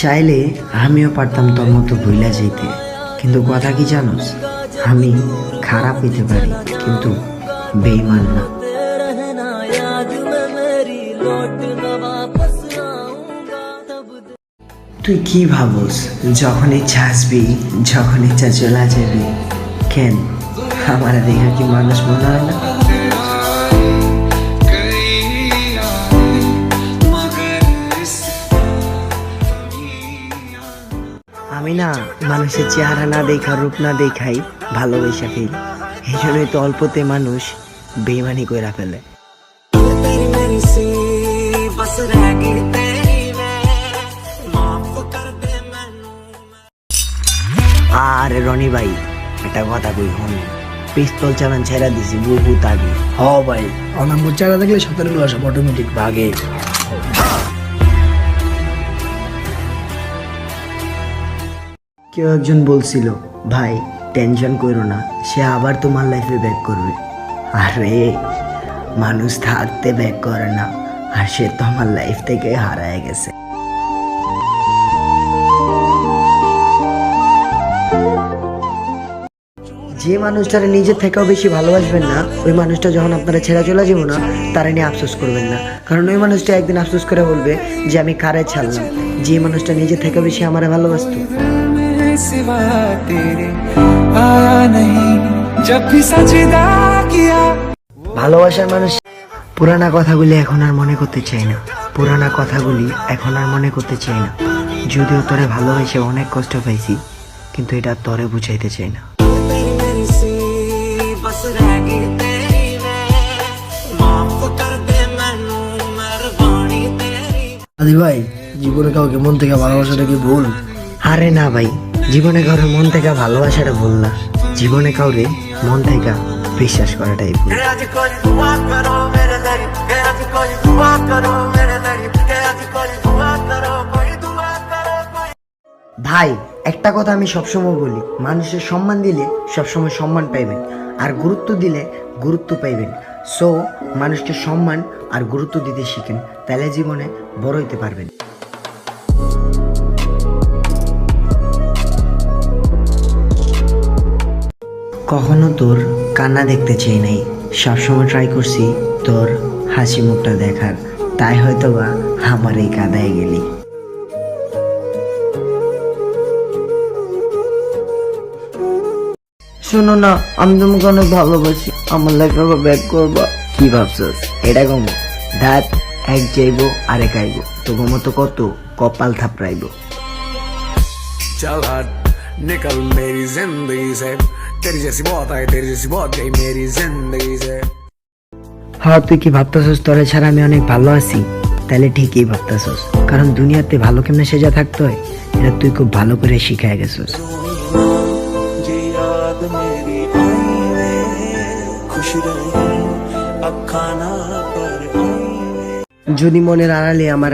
চাইলে আমিও পারতাম তোর মতো ভুইলা যেতে কিন্তু কথা কি জানোস? আমি খারাপ হইতে পারি, কিন্তু বেইমান না। তুই কি ভাবস, যখন ইচ্ছা আসবি, যখন ইচ্ছা চলা যাবি, কেন? আমার দেখা কি মানুষ মনে হয় না? আমি না মানুষের চেহারা না দেখা রূপ না দেখাই ভালোবেসে ফেলি। এই জন্যই তো অল্পতে মানুষ বেমানি করে ফেলে। আর রনি ভাই, একটা কথা কই হন পিস্তল চালান ছেড়া দিছি বহু আগে। হ ভাই, অনাম্বর চেহারা দেখলে সাঁতারে আসা অটোমেটিক ভাগে। কেউ একজন বলছিল, ভাই টেনশন করো না, সে আবার তোমার লাইফে ব্যাক করবে। আরে, মানুষ থাকতে ব্যাক করে না, আর সে তো আমার লাইফ থেকে হারায় গেছে। যে মানুষটারে নিজের থেকেও বেশি ভালোবাসবেন না, ওই মানুষটা যখন আপনারা ছেড়ে চলে যাব না, তারা নিয়ে আফসোস করবেন না। কারণ ওই মানুষটা একদিন আফসোস করে বলবে যে, আমি কারে ছাড়লাম? যে মানুষটা নিজের থেকে বেশি আমারে ভালোবাসতো। सिवा तेरे आया नहीं जब भी सजदा किया ভালোবাসার মানুষ পুরানা কথাগুলি এখন আর মনে করতে চাই না পুরানা কথাগুলি এখন আর মনে করতে চাই না যদিও তোরে ভালোবেসে অনেক কষ্ট পাইছি কিন্তু এটা তরে বুঝাইতে চাই না तेरी मेरी सी बस रह गई तेरी मैं माफ कर दे मैनू मेहरबानी तेरी আদি ভাই জীবনে কাউকে মন থেকে ভালোবাসাটা কি ভুল আরে না ভাই জীবনে কারোর মন থেকে ভালোবাসাটা ভুল না। জীবনে কাউরে মন থেকে বিশ্বাস করাটাই ভুল। ভাই একটা কথা আমি সবসময় বলি মানুষের সম্মান দিলে সবসময় সম্মান পাইবেন আর গুরুত্ব দিলে গুরুত্ব পাইবেন। সো মানুষকে সম্মান আর গুরুত্ব দিতে শিখেন তাহলে জীবনে বড় হইতে পারবেন। কখনো তোর কান্না দেখতে চাই নাই। সবসময় ট্রাই করছি তোর হাসি মুখটা দেখার। তাই হয়তোবা আমার এই কাদায় গেলি। শোনো না আমি তোমাকে অনেক ভালোবাসি। আমার লেখা ব্যাক করবা। কি ভাবছস? এটা কম। ধাত এক যাইব আরেক আইব। তোমার মতো কত কপাল থাপড়াইব। চাল হাট निकल मेरी जिंदगी से तेरी जैसी बहुत आई तेरी जैसी बहुत गई मेरी जिंदगी से হ্যাঁ তুই কি ভাবতেছস তোরে ছাড়া আমি অনেক ভালো আছি তাহলে ঠিকই ভাবতেছস কারণ দুনিয়াতে ভালো কেমনে সেজা থাকতে হয় এটা তুই খুব ভালো করে শিখাই গেছস जी याद मेरी आई वे खुश रही अब खाना पर आई वे যদি মনের আড়ালে আমার